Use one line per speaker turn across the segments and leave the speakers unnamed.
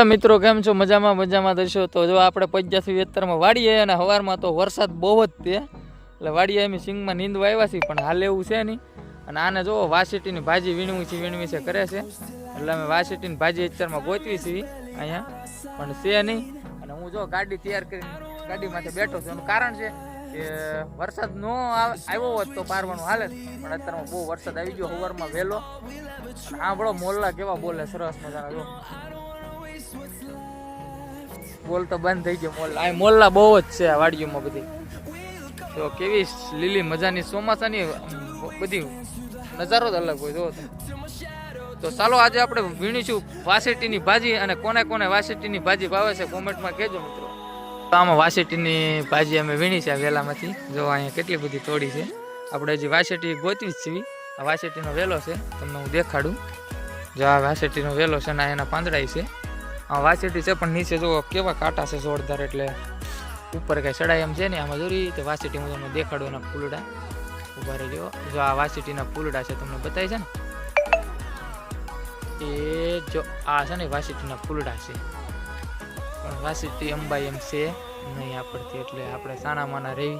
બધા મિત્રો કેમ છો? મજામાં મજામાં દર્શો તો જો આપણે પંચ્યાસી વેતરમાં વાડીએ અને સવારમાં તો વરસાદ બહુ જ તે એટલે વાડીએ અમે સિંગમાં નીંદવા આવ્યા છીએ, પણ હાલ એવું છે નહીં. અને આને જો વાસીટીની ભાજી વીણવી છે વીણવી છે, કરે છે. એટલે અમે વાસીટીની ભાજી અત્યારમાં ગોતવી છીએ અહીંયા. પણ છે નહીં. અને હું જો ગાડી તૈયાર કરીને ગાડીમાંથી બેઠો છું. એનું કારણ છે કે વરસાદ નો આવ- આવ્યો હોત તો પારવાનું હાલે પણ અત્યારમાં બહુ વરસાદ આવી ગયો હવારમાં વહેલો. સાંભળો મોલ્લા કેવા બોલે, સરસ મજાના જો. બોલ તો બંધ થઈ ગયો મોલ. આ મોલ્લા બહુ જ છે વાડીઓમાં બધી. તો કેવી લીલી મજાની ચોમાસાની બધી નજારો જ અલગ હોય, જો. તો ચાલો આજે આપણે વીણીશું વાસેટીની ભાજી અને કોને કોને વાસેટીની ભાજી ભાવે છે કોમેન્ટમાં કહેજો મિત્રો. તો આમાં વાસેટીની ભાજી અમે વીણી છે વેલામાંથી. જો અહીંયા કેટલી બધી તોડી છે. આપણે હજી વાસેટી ગોતવી જ છીએ. આ વાસેટીનો વેલો છે. તમને હું દેખાડું. જો આ વાસેટીનો વેલો છે ને એના પાંદડાઈ છે. વાસેટી છે, પણ નીચે જો કેવા કાંટા છે જોરદાર એટલે ઉપર કઈ ચડાય એમ છે ને, આમાં જોરી તે વાસેટી હું તમને દેખાડું એના ફૂલડા ઊભા રહેજો. જો આ વાસેટીના ફૂલડા છે, તમને બતાવી છે ને? એ જો આ છે ને વાસેટીના ફૂલડા છે. પણ વાસેટી અંબાઈ એમ છે નહીં આપણથી એટલે આપણે સાના માના રહી.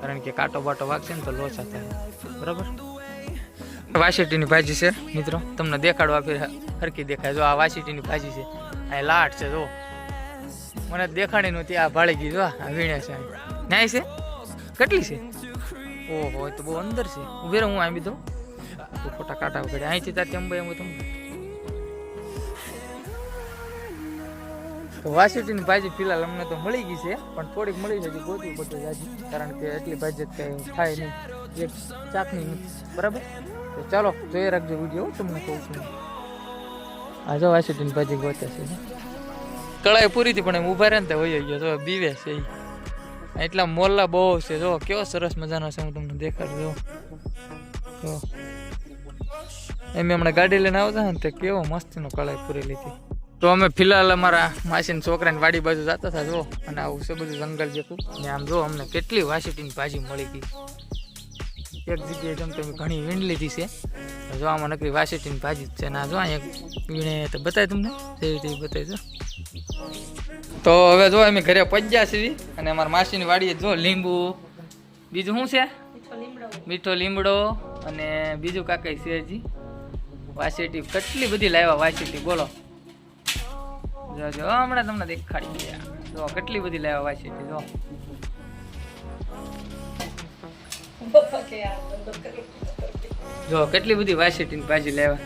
કારણ કે કાંટો બાટો વાગશે ને તો લોચા થાય. બરાબર? વાસીટીની ભાજી છે, મિત્રો. તમને દેખાડવા ફેર હરકી દેખાય. જો આ વાસીટીની ભાજી છે આ લાટ છે જો મને દેખાડી નહોતી આ ભાળી ગઈ જો આ વીણે છે અહીં. ન્યાય છે? કેટલી છે? ઓહો તો બહુ અંદર છે. ઉભે હું આવી દઉં તો ખોટા કાંટા વગેરે અહીંથી ત્યાંથી અંબાઈ એમ તમને તો વાસીટીની ભાજી ફિલહાલ અમને તો મળી ગઈ છે, પણ થોડીક મળી હજી ગોતવી પડશે ભાજી કારણ કે એટલી ભાજી કઈ થાય નહીં. એક ચાકની બરાબર? તો ચાલો, જોઈ રાખજો વીડિયો તમને કહું છું. આ જો વાસીટીની ભાજી ગોતે છે. કળાઈ પૂરી થી પણ એમ ઊભા રહે ને વયો ગયો. જો બીવે છે એટલા મોલ્લા બહુ છે. જો કેવો સરસ મજાનો છે. હું તમને દેખાડું, જો. જો. એમ હમણાં ગાડી લઈને આવતા ને તે કેવો મસ્તીનો કળાઈ પૂરી લીધી. તો અમે ફિલહાલ અમારા માસીના છોકરાની વાડી બાજુ જતા હતા, જો. અને આવું છે બધું જંગલ જેવું ને આમ જો અમને કેટલી વાસીટીની ભાજી મળી ગઈ. એક જગ્યાએ જેમ તમે ઘણી વીણ લીધી છે. જો આમાં નકરી વાસીટીની ભાજી છે ના જો અહીંયા વીણે તો બતાય તમને જેવી તેવી બતાવી દો તો હવે જો અમે ઘરે પજ્યા છીએ અને અમારા માસીની વાડીએ જો લીંબુ બીજું શું છે? મીઠો લીમડો. અને બીજું કાંઈ છે હજી? વાસીટી કેટલી બધી લાવ્યા વાસેટી બોલો. જો જો હમણાં તમને દેખાડી ગયા જો કેટલી બધી લાવ્યા વાસેટી જો. જો કેટલી બધી વાસીટીની ભાજી લેવા?